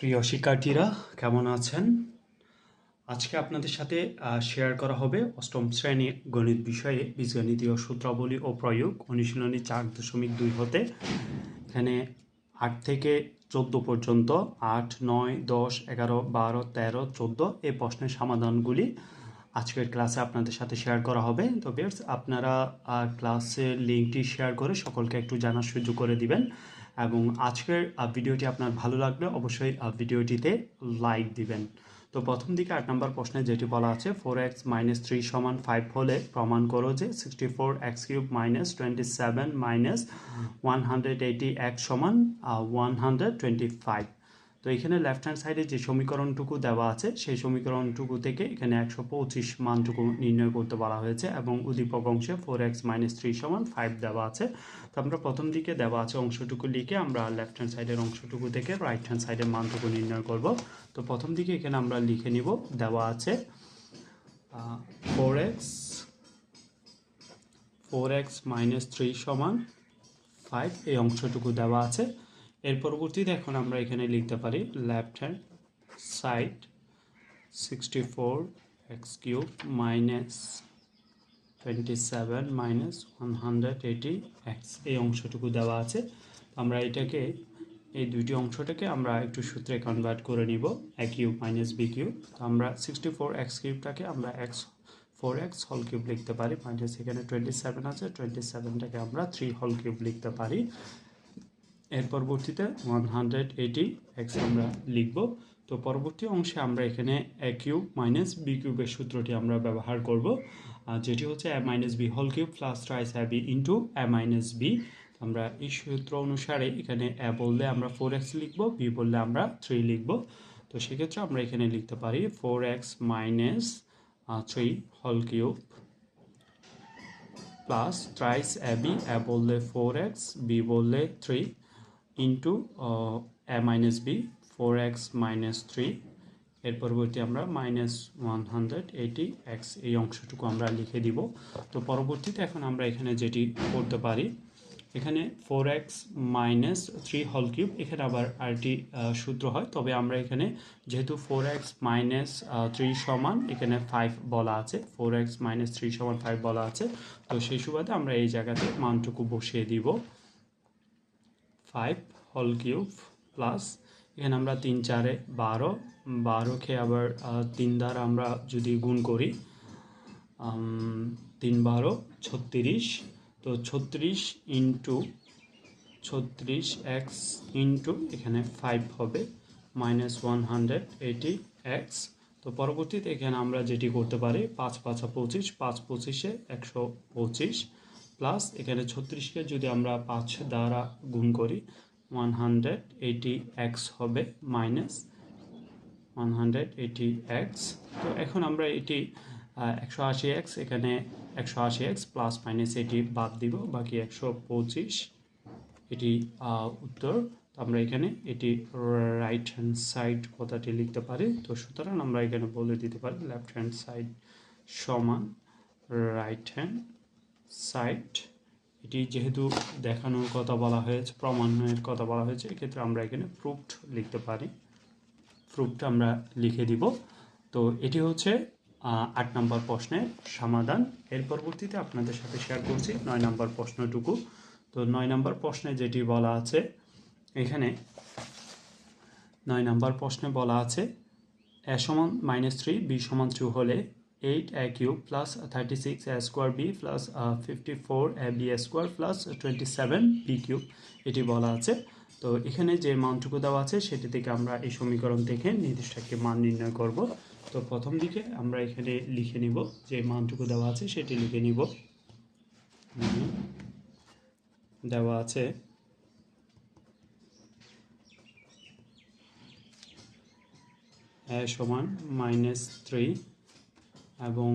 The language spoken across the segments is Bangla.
প্রিয় শিক্ষার্থীরা, কেমন আছেন? আজকে আপনাদের সাথে শেয়ার করা হবে অষ্টম শ্রেণির গণিত বিষয়ে বীজগণিতীয় সূত্রাবলী ও প্রয়োগ, অনুশীলনী চার দশমিক দুই হতে। এখানে আট থেকে চোদ্দ পর্যন্ত, আট, নয়, দশ, এগারো, বারো, তেরো, চোদ্দ এই প্রশ্নের সমাধানগুলি আজকের ক্লাসে আপনাদের সাথে শেয়ার করা হবে। তো বেয়ার্স আপনারা ক্লাসের লিঙ্কটি শেয়ার করে সকলকে একটু জানার সুযোগ করে দিবেন। এবং আজকের ভিডিওটি আপনার ভালো লাগলে অবশ্যই ভিডিওটিতে লাইক দিবেন। তো প্রথম দিকে আট নম্বর প্রশ্নে যেটি বলা আছে ফোর এক্স মাইনাস থ্রি সমান ফাইভ হলে প্রমাণ করো যে sixty four x cube minus twenty seven minus one hundred eighty x সমান ওয়ান হান্ড্রেড টোয়েন্টি ফাইভ তো এখানে লেফট হ্যান্ড সাইডে যে সমীকরণটুকু দেওয়া আছে, সেই সমীকরণটুকু থেকে এখানে একশো পঁচিশ মানটুকু নির্ণয় করতে বলা হয়েছে এবং উদ্দীপক অংশে ফোর এক্স মাইনাস থ্রি সমান ফাইভ দেওয়া আছে। তো আমরা প্রথম দিকে দেওয়া আছে অংশটুকু লিখে আমরা লেফট হ্যান্ড সাইডের অংশটুকু থেকে রাইট হ্যান্ড সাইডের মানটুকু নির্ণয় করব। তো প্রথম দিকে এখানে আমরা লিখে নিব, দেওয়া আছে four x four x minus three সমান ফাইভ এই অংশটুকু দেওয়া আছে। এর পরবর্তীতে এখন আমরা এখানে লিখতে পারি left hand side sixty four x cube minus twenty seven minus one hundred eighty x এই অংশটুকু দেওয়া আছে। আমরা এটাকে, এই দুইটি অংশটাকে আমরা একটু সূত্রে কনভার্ট করে নিব a cube minus b cube. তো আমরা সিক্সটি ফোর এক্স কিউবটাকে আমরা এক্স ফোর এক্স হল কিউব লিখতে পারি মাইনাস এখানে টোয়েন্টি সেভেন আছে টোয়েন্টি সেভেনটাকে আমরা থ্রি হল কিউব লিখতে পারি। এর পরবর্তীতে ওয়ান হান্ড্রেড এইটি এক্স আমরা লিখব। তো পরবর্তী অংশে আমরা এখানে এ কিউব মাইনাস বি কিউবের সূত্রটি আমরা ব্যবহার করব। যেটি হচ্ছে a minus b whole cube plus thrice a b into a minus b আমরা এই সূত্র অনুসারে এখানে এ বললে আমরা ফোর এক্স লিখব বি বললে আমরা থ্রি লিখব। তো সেক্ষেত্রে আমরা এখানে লিখতে পারি four x minus three whole cube plus thrice a b a বললে ফোর এক্স বি বললে three into a minus b four x minus three এর পরবর্তী আমরা minus one hundred eighty x এই অংশটুকু আমরা লিখে দিব। তো পরবর্তীতে এখন আমরা এখানে যেটি করতে পারি এখানে ফোর এক্স মাইনাস থ্রি হল কিউব এখানে আবার আরেকটি আহ, সূত্র হয়। তবে আমরা এখানে যেহেতু ফোর এক্স মাইনাস থ্রি সমান এখানে ফাইভ বলা আছে ফোর এক্স মাইনাস থ্রি সমান ফাইভ বলা আছে। তো সেই সুবাদে আমরা এই জায়গাতে মানটুকু বসিয়ে দিব। ফাইভ হল কিউব প্লাস এখানে আমরা তিন চারে বারো বারোকে আবার তিন দ্বারা আমরা যদি গুণ করি তিন বারো, ছত্রিশ। তো ছত্রিশ ইন্টু, ছত্রিশ এক্স ইন্টু এখানে ফাইভ হবে, minus one hundred eighty x. তো পরবর্তীতে এখানে আমরা যেটি করতে পারি, পাঁচ পাঁচা পঁচিশ, পাঁচ পঁচিশে একশো পঁচিশ, প্লাস এখানে ছত্রিশকে যদি আমরা পাঁচ দ্বারা গুণ করি ওয়ান হান্ড্রেড এইটি এক্স হবে minus one hundred eighty x তো এখন আমরা এটি একশো আশি এক্স এখানে একশো আশি এক্স প্লাস মাইনাস এটি বাদ দিব, বাকি একশো পঁচিশ। এটি উত্তর। তো আমরা এখানে এটি রাইট হ্যান্ড সাইড কথাটি লিখতে পারি। তো সুতরাং আমরা এখানে বলে দিতে পারি লেফট হ্যান্ড সাইড সমান রাইট হ্যান্ড সাইড এটি যেহেতু দেখানোর কথা বলা হয়েছে, প্রমাণের কথা বলা হয়েছে, এক্ষেত্রে আমরা এখানে প্রুফড লিখতে পারি। প্রুফটা আমরা লিখে দিব। তো এটি হচ্ছে আট নম্বর প্রশ্নের সমাধান। এর পরবর্তীতে আপনাদের সাথে শেয়ার করছি নয় নম্বর প্রশ্নটুকু। তো নয় নম্বর প্রশ্নে যেটি বলা আছে, এখানে নয় নম্বর প্রশ্নে বলা আছে, এ সমান মাইনাস থ্রি, বি সমান টু হলে eight a cube plus thirty six a square b plus fifty four a b square plus twenty seven b cube এটি বলা আছে। তো এখানে যে মানটুকু দেওয়া আছে, সেটি থেকে আমরা এই সমীকরণ থেকে নির্দিষ্ট একটি মান নির্ণয় করব। তো প্রথম দিকে আমরা এখানে লিখে নিব, যে মানটুকু দেওয়া আছে, সেটি লিখে নিব। দেওয়া আছে। সমান মাইনাস থ্রি এবং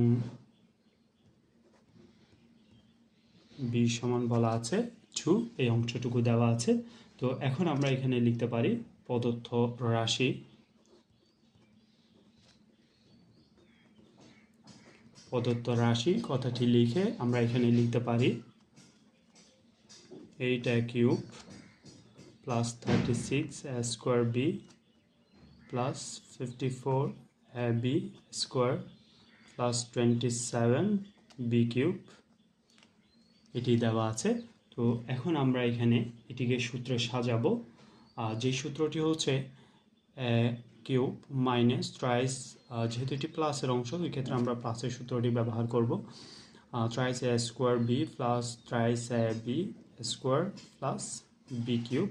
বি সমান বলা আছে টু এই অংশটুকু দেওয়া আছে। তো এখন আমরা এখানে লিখতে পারি প্রদত্ত রাশি। প্রদত্ত রাশি কথাটি লিখে আমরা এখানে লিখতে পারি eight cube plus thirty six square b plus fifty four b square plus twenty seven b cube এটি দেওয়া আছে। তো এখন আমরা এখানে এটিকে সূত্রে সাজাবো। আর যে সূত্রটি হচ্ছে কিউব মাইনাস ট্রাইস যেহেতু এটি প্লাসের অংশ, ওই ক্ষেত্রে আমরা প্লাসের সূত্রটি ব্যবহার করব। Thrice a square b plus thrice a b square plus b cube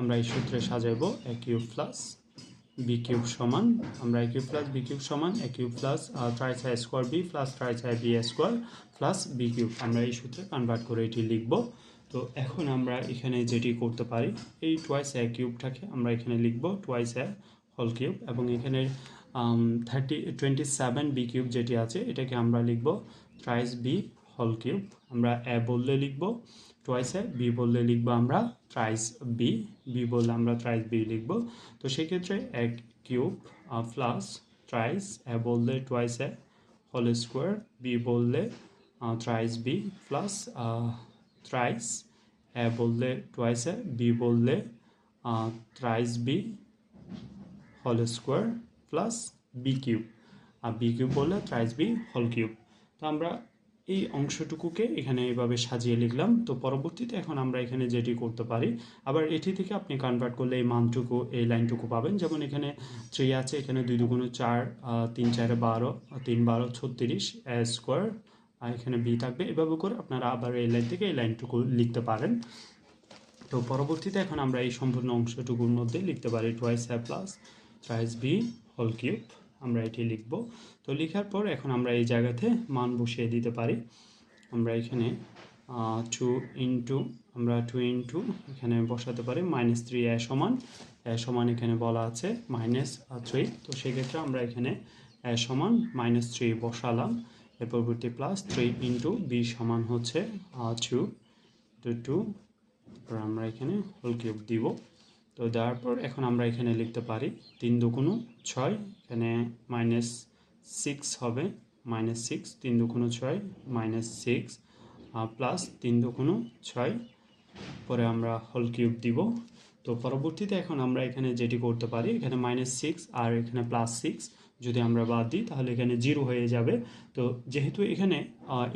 আমরা এই সূত্রে সাজাবো a cube plus b cube সমান, আমরা a cube plus b cube সমান a cube plus thrice a square b plus thrice a b square plus b cube আমরা এই সূত্রে কনভার্ট করে এটি লিখব। তো এখন আমরা এখানে যেটি করতে পারি, এই টোয়াইস এ কিউবটাকে আমরা এখানে লিখব টোয়াইস এ হোল কিউব এবং এখানে thirty twenty seven b cube যেটি আছে, এটাকে আমরা লিখব ট্রাইস বি হোল কিউব আমরা এ বললে লিখব টোয়াইস বি বললে লিখব আমরা ট্রাইস বি বি বললে আমরা ট্রাইস বি লিখব। তো সেক্ষেত্রে এক কিউব প্লাস ট্রাইস এ বললে twice a whole square b বললে thrice b plus thrice a বললে টোয়াইস এ বি বললে thrice b whole square plus b cube. আর বি কিউব বললে থ্রাইস বি হোল কিউব। তো আমরা এই অংশটুকুকে এখানে এইভাবে সাজিয়ে লিখলাম। তো পরবর্তীতে এখন আমরা এখানে যেটি করতে পারি, আবার এটি থেকে আপনি কনভার্ট করলে এই মানটুকু, এই লাইনটুকু পাবেন। যেমন এখানে থ্রি আছে, এখানে দুই দুগুণ চার তিন চারে বারো তিন বারো ছত্রিশ স্কোয়ার আর এখানে বি থাকবে। এভাবে করে আপনারা আবার এই লাইন থেকে এই লাইনটুকু লিখতে পারেন। তো পরবর্তীতে এখন আমরা এই সম্পূর্ণ অংশটুকুর মধ্যে লিখতে পারি twice a plus thrice b whole cube আমরা এটি লিখব। তো লেখার পর এখন আমরা এই জায়গাতে মান বসিয়ে দিতে পারি। আমরা এখানে টু ইন্টু আমরা টু ইন্টু এখানে বসাতে পারি মাইনাস থ্রি এ সমান। এ সমান এখানে বলা আছে মাইনাস থ্রি তো সেক্ষেত্রে আমরা এখানে এ সমান মাইনাস থ্রি বসালাম। এর পরবর্তী প্লাস থ্রি ইন্টু বি সমান হচ্ছে টু টু টু তারপর আমরা এখানে হোল কিউব দিব। তো দেওয়ার পর এখন আমরা এখানে লিখতে পারি, তিন দুগুণ ছয় এখানে মাইনাস সিক্স হবে মাইনাস সিক্স তিন দুগুণ ছয় মাইনাস সিক্স প্লাস তিন দুগুণ ছয়। পরে আমরা হোল কিউব দিব। তো পরবর্তীতে এখন আমরা এখানে যেটি করতে পারি, এখানে মাইনাস সিক্স আর এখানে প্লাস সিক্স যদি আমরা বাদ দিই, তাহলে এখানে জিরো হয়ে যাবে। তো যেহেতু এখানে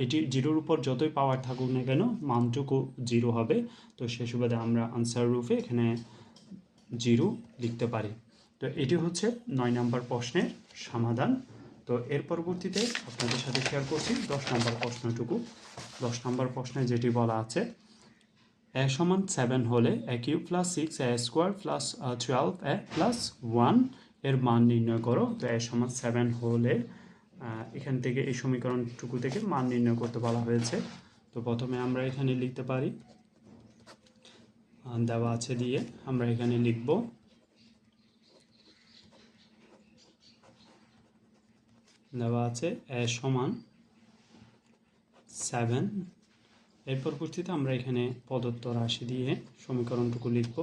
এটি জিরোর উপর যতই পাওয়ার থাকুক না কেন, মানটুকু জিরো হবে। তো সে সুবাদে আমরা আনসার রূপে এখানে জিরো লিখতে পারি। তো এটি হচ্ছে নয় নম্বর প্রশ্নের সমাধান। তো এর পরবর্তীতে আপনাদের সাথে শেয়ার করছি দশ নম্বর প্রশ্নটুকু। দশ নম্বর প্রশ্নে যেটি বলা আছে এ সমান সেভেন হলে a cube plus six a square plus twelve a plus ওয়ানের মান নির্ণয় করো। তো এ সমান সেভেন হলে এখান থেকে এই সমীকরণটুকু থেকে মান নির্ণয় করতে বলা হয়েছে। তো প্রথমে আমরা এখানে লিখতে পারি দেওয়া আছে দিয়ে আমরা এখানে লিখব দেওয়া আছে, এ সমান সেভেন এর পরবর্তীতে আমরা এখানে প্রদত্ত রাশি দিয়ে সমীকরণটুকু লিখব।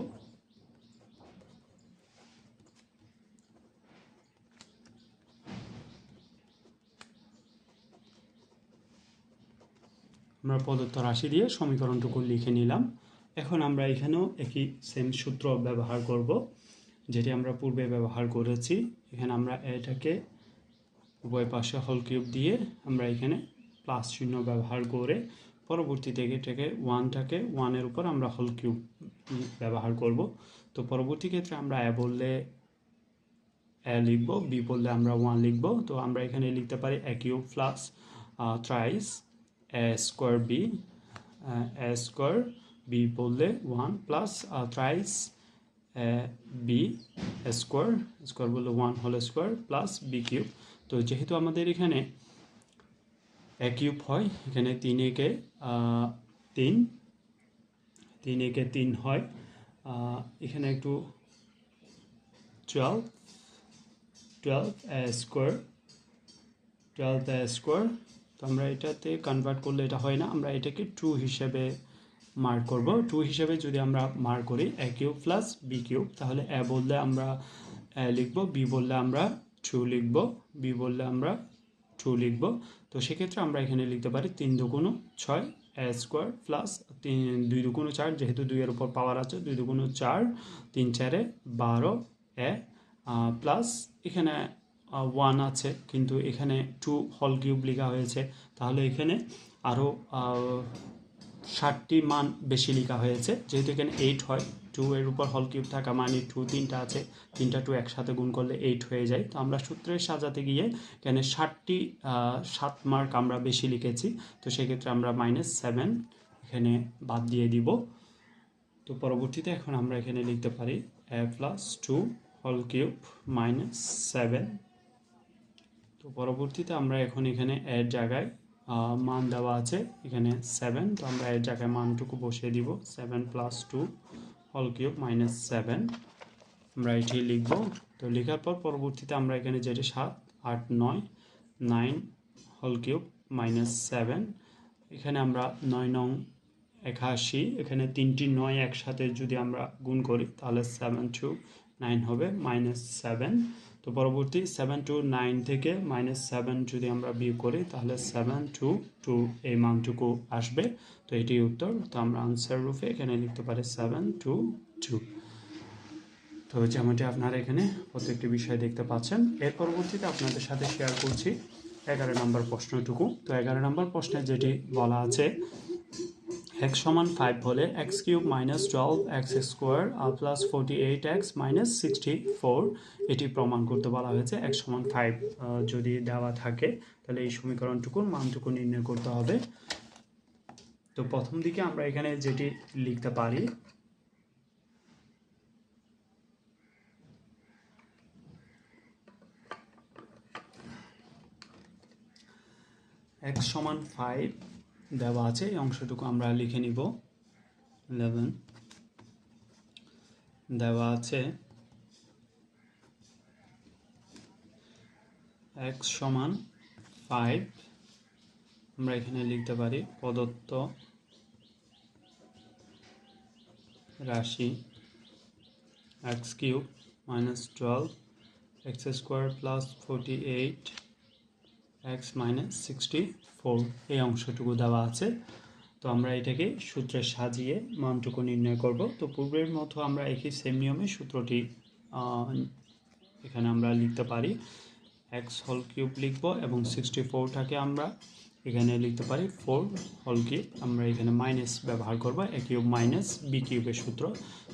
আমরা প্রদত্ত রাশি দিয়ে সমীকরণটুকু লিখে নিলাম। এখন আমরা এখানেও একই সেম সূত্র ব্যবহার করব, যেটি আমরা পূর্বে ব্যবহার করেছি। এখানে আমরা এটাকে উভয় পাশে হল কিউব দিয়ে আমরা এখানে প্লাস চিহ্ন ব্যবহার করে পরবর্তী থেকে এটাকে ওয়ানটাকে ওয়ানের উপর আমরা হল কিউব ব্যবহার করব। তো পরবর্তী ক্ষেত্রে আমরা এ বললে এ লিখব বি বললে আমরা ওয়ান লিখব। তো আমরা এখানে লিখতে পারি a cube plus thrice a square b a square b বললে one plus thrice b square square বললে one whole square plus b cube তো যেহেতু আমাদের এখানে এক কিউব হয়, এখানে তিন একে তিন তিন একে তিন হয় এখানে একটু twelve twelve square twelve square তো আমরা এটাতে কনভার্ট করলে এটা হয় না, আমরা এটাকে টু হিসেবে মার্ক করব। টু হিসেবে যদি আমরা মার্ক করি a cube plus b cube, তাহলে এ বললে আমরা লিখব বি বললে আমরা টু লিখব বি বললে আমরা টু লিখব। তো সেক্ষেত্রে আমরা এখানে লিখতে পারি তিন দুগুণ ছয় স্কোয়ার প্লাস তিন, দুই দুগুণ চার, যেহেতু দুইয়ের উপর পাওয়ার আছে, দুই দুগুণ চার, তিন চারে বারো এ প্লাস এখানে ওয়ান আছে, কিন্তু এখানে টু হল কিউব লেখা হয়েছে। তাহলে এখানে আরও ষাটটি মান বেশি লেখা হয়েছে। যেহেতু এখানে এইট হয় টু এর উপর হল কিউব থাকা মানে টু তিনটা আছে, তিনটা টু একসাথে গুণ করলে এইট হয়ে যায়। তো আমরা সূত্রে সাজাতে গিয়ে এখানে ষাটটি সাত মার্ক আমরা বেশি লিখেছি, তো সেক্ষেত্রে আমরা মাইনাস সেভেন এখানে বাদ দিয়ে দিব। তো পরবর্তীতে এখন আমরা এখানে লিখতে পারি এ প্লাস টু হল কিউব মাইনাস সেভেন তো পরবর্তীতে আমরা এখন এখানে এর জায়গায় মান দেওয়া আছে এখানে সেভেন তো আমরা এর জায়গায় মানটুকু বসিয়ে দিব সেভেন প্লাস টু হল কিউব মাইনাস সেভেন আমরা এটি লিখব। তো লেখার পর পরবর্তীতে আমরা এখানে যেটি সাত, আট, নয় নাইন হল কিউব মাইনাস সেভেন এখানে আমরা নয় নং একাশি, এখানে তিনটি নয় একসাথে যদি আমরা গুণ করি, তাহলে সেভেন টু নাইন হবে মাইনাস সেভেন তো পরবর্তী সেভেন টু নাইন থেকে মাইনাস সেভেন যদি আমরা বিয়োগ করি, তাহলে সেভেন টু টু এই মানটুকু আসবে। তো এটি উত্তর। তো আমরা আনসার রূপে এখানে লিখতে পারি সেভেন টু টু তো যেমনটি আপনারা এখানে প্রত্যেকটি বিষয় দেখতে পাচ্ছেন। এর পরবর্তীতে আপনাদের সাথে শেয়ার করছি এগারো নম্বর প্রশ্নটুকু। তো এগারো নম্বর প্রশ্নে যেটি বলা আছে এক্স সমান ফাইভ হলে x cube minus twelve x square আর plus forty eight x minus sixty four এটি প্রমাণ করতে বলা হয়েছে এক্স সমান ফাইভ যদি দেওয়া থাকে, তাহলে এই সমীকরণটুকুর মানটুকু নির্ণয় করতে হবে। তো প্রথম দিকে আমরা এখানে যেটি লিখতে পারি এক্স সমান ফাইভ দেওয়া আছে, এই অংশটুকু আমরা লিখে নিব। ইলেভেন দেওয়া আছে এক্স সমান ফাইভ আমরা এখানে লিখতে পারি প্রদত্ত রাশি x cube minus twelve x square plus forty eight x minus sixty four এই অংশটুকু দেওয়া আছে। তো আমরা এটাকে সূত্রে সাজিয়ে মানটুকু নির্ণয় করব। তো পূর্বের মতো আমরা একই সেম নিয়মে সূত্রটি এখানে আমরা লিখতে পারি। এক্স হল কিউব লিখব এবং সিক্সটি ফোরটাকে আমরা এখানে লিখতে পারি। ফোর হল কিউব আমরা এখানে মাইনাস ব্যবহার করব। এ কিউব মাইনাস বি কিউবের সূত্র।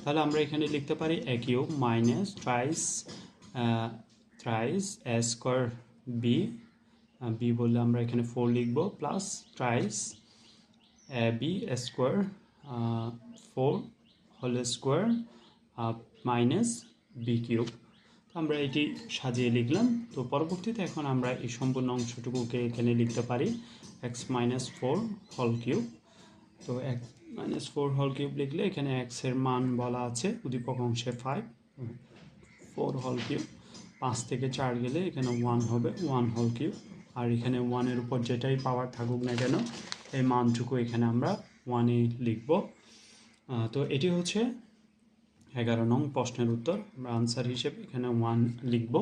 তাহলে আমরা এখানে লিখতে পারি A cube minus thrice thrice A square B B বললে আমরা এখানে ফোর লিখব plus thrice B square four whole square minus B cube আমরা এটি সাজিয়ে লিখলাম। তো পরবর্তীতে এখন আমরা এই সম্পূর্ণ অংশটুকুকে এখানে লিখতে পারি X minus four whole cube তো এক মাইনাস ফোর হল কিউব লিখলে এখানে এক্সের মান বলা আছে উদ্দীপক অংশে ফাইভ ফোর হল কিউব পাঁচ থেকে চার গেলে এখানে ওয়ান হবে ওয়ান হল কিউব আর এখানে ওয়ানের উপর যেটাই পাওয়ার থাকুক না কেন, এই মানটুকু এখানে আমরা ওয়ানে লিখব। তো এটি হচ্ছে এগারো নং প্রশ্নের উত্তর। আমরা আনসার হিসেবে এখানে ওয়ান লিখব।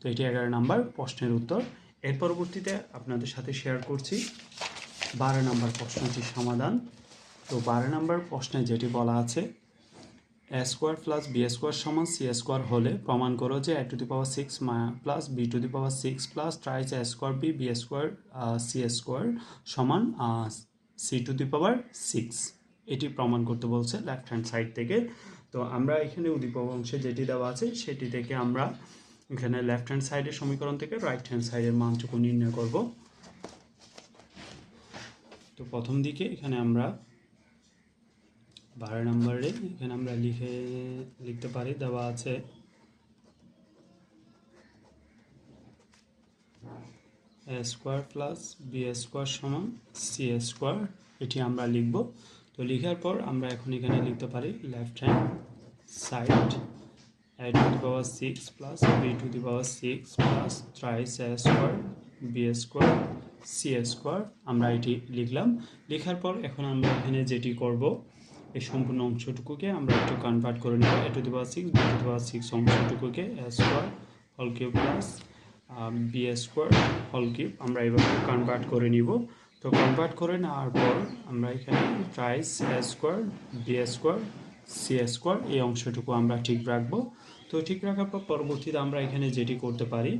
তো এটি এগারো নাম্বার প্রশ্নের উত্তর। এর পরবর্তীতে আপনাদের সাথে শেয়ার করছি বারো নম্বর প্রশ্নটির সমাধান। তো বারো নম্বর প্রশ্নে যেটি বলা আছে A square plus B square সমান সি স্কোয়ার হলে প্রমাণ করো যে A to the power six plus B to the power six plus thrice A square B B square C square সমান C to the power six. এটি প্রমাণ করতে বলছে লেফট হ্যান্ড সাইড থেকে। তো আমরা এখানে উদ্দীপক অংশে যেটি দেওয়া আছে, সেটি থেকে আমরা এখানে লেফট হ্যান্ড সাইডের সমীকরণ থেকে রাইট হ্যান্ড সাইডের মানটুকু নির্ণয় করব। তো প্রথম দিকে এখানে আমরা বারো নম্বরে, এখানে আমরা লিখে, লিখতে পারি, দেওয়া আছে। A square plus B square সমান সি স্কোয়ার এটি আমরা লিখব। তো লিখার পর আমরা এখন এখানে লিখতে পারি left hand side A to the power six plus B to the power six plus thrice A square B square C square আমরা এটি লিখলাম। লেখার পর এখন আমরা এখানে যেটি করব এই সম্পূর্ণ অংশটুকুকে আমরা একটু কনভার্ট করে নেব। A to the power six B to the power six অংশটুকুকে A square whole cube plus B square whole cube আমরা এইভাবে কনভার্ট করে নিব। তো কনভার্ট করে নেওয়ার পর আমরা এখানে thrice A square B square C square এই অংশটুকু আমরা ঠিক রাখব। তো ঠিক রাখার পর পরবর্তীতে আমরা এখানে যেটি করতে পারি,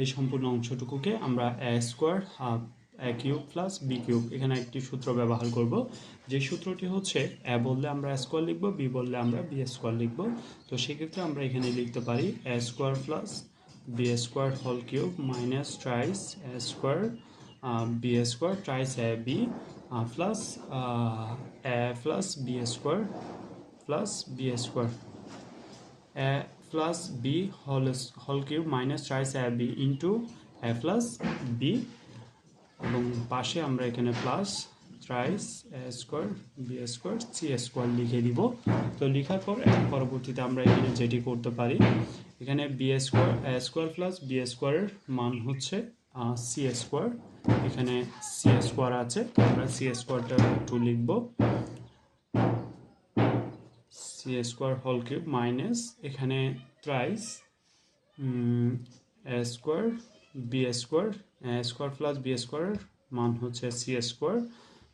এই সম্পূর্ণ অংশটুকুকে আমরা A square A cube plus B cube এখানে একটি সূত্র ব্যবহার করব। যে সূত্রটি হচ্ছে এ বললে আমরা স্কোয়ার লিখব বি বললে আমরা বি স্কোয়ার লিখব। তো সেক্ষেত্রে আমরা এখানে লিখতে পারি A square plus B square whole cube minus thrice A square B square thrice A B plus A plus B square plus B square A plus B whole whole cube minus thrice A B into A plus B এবং পাশে আমরা এখানে plus thrice A square B square C square লিখে দিব। তো লেখার পর এখন পরবর্তীতে আমরা এখানে যেটি করতে পারি, এখানে B square square plus B স্কোয়ারের মান হচ্ছে সি স্কোয়ার এখানে সি স্কোয়ার আছে আমরা সি স্কোয়ারটা একটু লিখব। C square whole cube minus এখানে thrice A square B square square plus B স্কোয়ারের মান হচ্ছে C square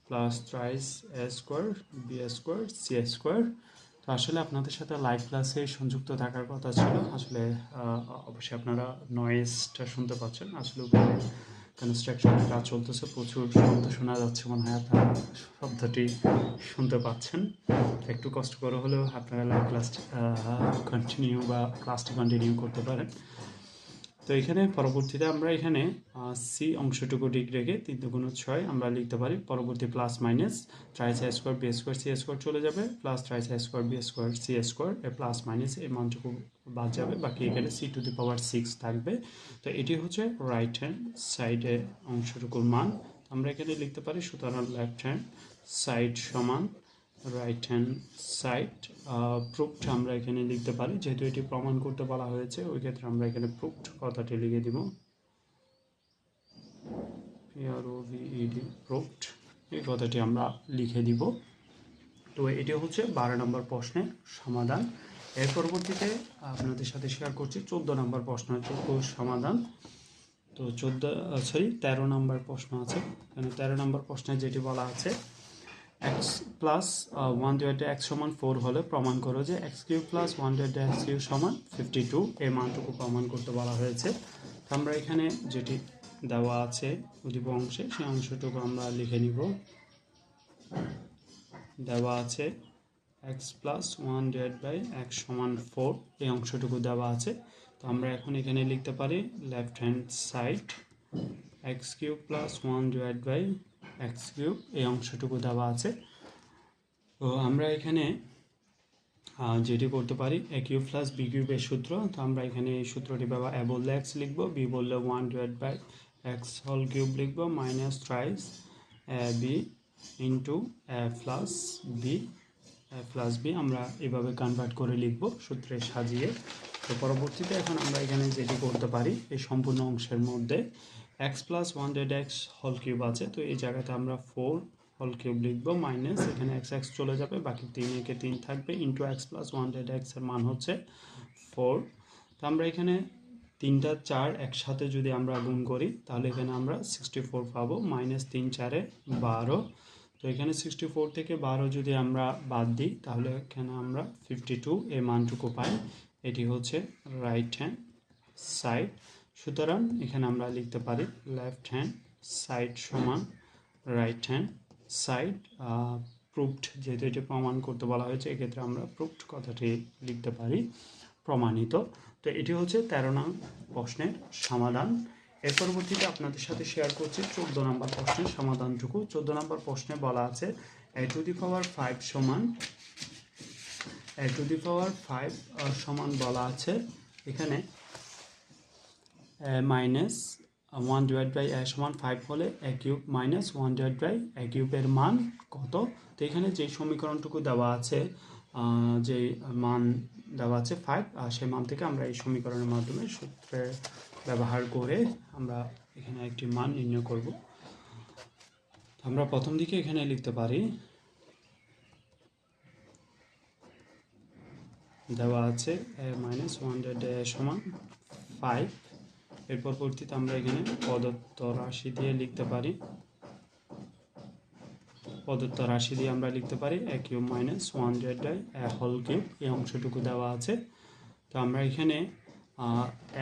plus thrice A square B square C square তো আসলে আপনাদের সাথে লাইভ ক্লাসে সংযুক্ত থাকার কথা ছিল। আসলে অবশ্যই আপনারা নয়েজটা শুনতে পাচ্ছেন। আসলে উপরে কনস্ট্রাকশনের কাজ চলতেছে, প্রচুর শব্দ শোনা যাচ্ছে মনে হয় আপনারা শব্দটি শুনতে পাচ্ছেন। একটু কষ্ট করে হলেও আপনারা লাইভ ক্লাস কন্টিনিউ বা ক্লাসটি কন্টিনিউ করতে পারেন। তো এখানে পরবর্তীতে আমরা এখানে সি অংশটুকু ঠিক রেখে তিন দুগুণ ছয় আমরা লিখতে পারি। পরবর্তী plus minus thrice I square B square C square চলে যাবে plus thrice I square B square C square A plus minus এই মানটুকু বাদ যাবে, বাকি এখানে C to the power six থাকবে। তো এটি হচ্ছে রাইট হ্যান্ড সাইডে অংশটুকুর মান। আমরা এখানে লিখতে পারি সুতরাং লেফট হ্যান্ড সাইড সমান রাইট হ্যান্ড সাইড প্রুফড আমরা এখানে লিখতে পারি। যেহেতু এটি প্রমাণ করতে বলা হয়েছে, ওই ক্ষেত্রে আমরা এখানে প্রুফড কথাটি লিখে দিব। পিআরওভিইডি প্রুফড এই কথাটি আমরা লিখে দিব। তো এটি হচ্ছে বারো নম্বর প্রশ্নের সমাধান। এর পরবর্তীতে আপনাদের সাথে শেয়ার করছি, চোদ্দ নম্বর প্রশ্নটুকু সমাধান। তো চোদ্দ সরি তেরো নম্বর প্রশ্ন আছে। এখানে তেরো নম্বর প্রশ্নে যেটি বলা আছে X plus one divided X সমান ফোর হলে প্রমাণ করো যে X cube plus one divided X cube সমান ফিফটি টু এই মানটুকু প্রমাণ করতে বলা হয়েছে। আমরা এখানে যেটি দেওয়া আছে উদ্দীপ অংশে, সেই অংশটুকু আমরা লিখে নিব। দেওয়া আছে X plus one divide by X সমান ফোর এই অংশটুকু দেওয়া আছে। তো আমরা এখন এখানে লিখতে পারি left hand side X cube plus one divide by X cube এই অংশটুকু দেওয়া আছে। তো আমরা এখানে যেটি করতে পারি এ কিউব প্লাস বি কিউবের সূত্র। তো আমরা এখানে এই সূত্রটি ব্যবহার এ বললে এক্স লিখব বি বললে one divide by X whole cube লিখব minus thrice A B into A plus B plus B আমরা এভাবে কনভার্ট করে লিখব সূত্রে সাজিয়ে। তো পরবর্তীতে এখন আমরা এখানে যেটি করতে পারি, এই সম্পূর্ণ অংশের মধ্যে X plus one divided X whole cube আছে, তো এই জায়গাতে আমরা ফোর হল কিউব লিখব মাইনাস এখানে এক্স এক্স চলে যাবে, বাকি তিন একে তিন থাকবে into X plus one divided এক্সের মান হচ্ছে ফোর তো আমরা এখানে তিনটা চার একসাথে যদি আমরা গুণ করি, তাহলে এখানে আমরা সিক্সটি ফোর পাবো মাইনাস তিন চারে বারো। তো এখানে সিক্সটি ফোর থেকে বারো যদি আমরা বাদ দিই, তাহলে এখানে আমরা ফিফটি টু এই মানটুকু পাই। এটি হচ্ছে রাইট হ্যান্ড সাইড সুতরাং এখানে আমরা লিখতে পারি লেফট হ্যান্ড সাইড সমান রাইট হ্যান্ড সাইড প্রুফড যেহেতু এটি প্রমাণ করতে বলা হয়েছে, এক্ষেত্রে আমরা প্রুফড কথাটি লিখতে পারি, প্রমাণিত। তো এটি হচ্ছে তেরো নং প্রশ্নের সমাধান। এর পরবর্তীতে আপনাদের সাথে শেয়ার করছি চোদ্দ নম্বর প্রশ্নের সমাধানটুকু। চোদ্দ নম্বর প্রশ্নে বলা আছে এ টু দি পাওয়ার ফাইভ সমান এ টু দি পাওয়ার ফাইভ সমান বলা আছে। এখানে minus one divide by A সমান ফাইভ হলে A cube minus one divide by A কিউবের মান কত? তো এখানে যে সমীকরণটুকু দেওয়া আছে যে মান দেওয়া আছে ফাইভ সেই মান থেকে আমরা এই সমীকরণের মাধ্যমে সূত্রে ব্যবহার করে আমরা এখানে একটি মান নির্ণয় করব। আমরা প্রথম দিকে এখানে লিখতে পারি, দেওয়া আছে মাইনাস ওয়ান সমান ফাইভ এর পরবর্তীতে আমরা এখানে প্রদত্ত রাশি দিয়ে লিখতে পারি। প্রদত্ত রাশি দিয়ে আমরা লিখতে পারি A cube minus one divide by A whole cube. এই অংশটুকু দেওয়া আছে। তো আমরা এখানে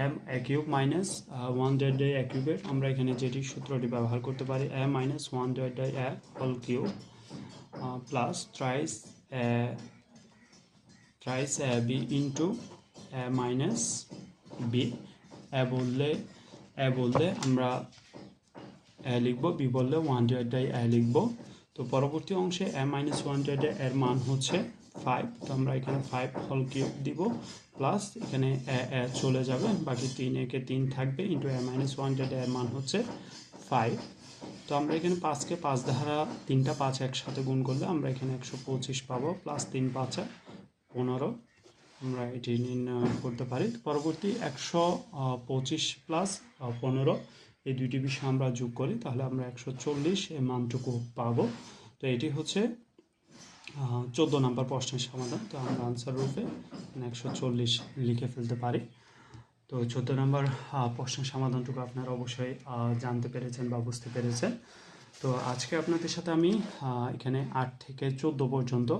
M A cube minus one divide by A কিউবের আমরা এখানে যেটি সূত্রটি ব্যবহার করতে পারি A minus one divide by A whole cube plus thrice A thrice A B into A minus B A বললে এ বললে আমরা এ লিখব, বি বললে ওয়ান ডিভাইড এ লিখব। তো পরবর্তী অংশে এ মাইনাস ওয়ান ডিভাইড এর মান হচ্ছে ফাইভ তো আমরা এখানে ফাইভ হল কিউব দিব প্লাস এখানে এ চলে যাবে, বাকি তিন একে তিন থাকবে into A minus one divide এর মান হচ্ছে ফাইভ তো আমরা এখানে পাঁচকে পাঁচ ধারা তিনটা পাঁচ একসাথে গুণ করলে আমরা এখানে একশো পঁচিশ পাবো প্লাস তিন পাঁচে পনেরো। আমরা এটি নির্ণয় করতে পারি। পরবর্তী একশো পঁচিশ প্লাস পনেরো এই দুইটি বিষয় আমরা যোগ করি, তাহলে আমরা একশো চল্লিশ এই মানটুকু পাবো। তো এটি হচ্ছে চোদ্দ নম্বর প্রশ্নের সমাধান। তো আমরা আনসার রূপে একশো চল্লিশ লিখে ফেলতে পারি। তো চোদ্দ নম্বর প্রশ্নের সমাধানটুকু আপনারা অবশ্যই জানতে পেরেছেন বা বুঝতে পেরেছেন। তো আজকে আপনাদের সাথে আমি এখানে আট থেকে চোদ্দ পর্যন্ত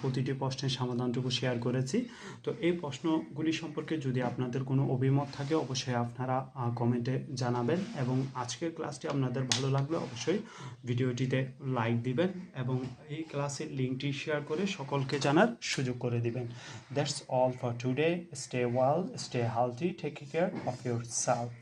প্রতিটি প্রশ্নের সমাধানটুকু শেয়ার করেছি। তো এই প্রশ্নগুলি সম্পর্কে যদি আপনাদের কোনো অভিমত থাকে, অবশ্যই আপনারা কমেন্টে জানাবেন এবং আজকের ক্লাসটি আপনাদের ভালো লাগলে অবশ্যই ভিডিওটিতে লাইক দিবেন এবং এই ক্লাসের লিঙ্কটি শেয়ার করে সকলকে জানার সুযোগ করে দিবেন। That's all for today stay well stay healthy take care of yourself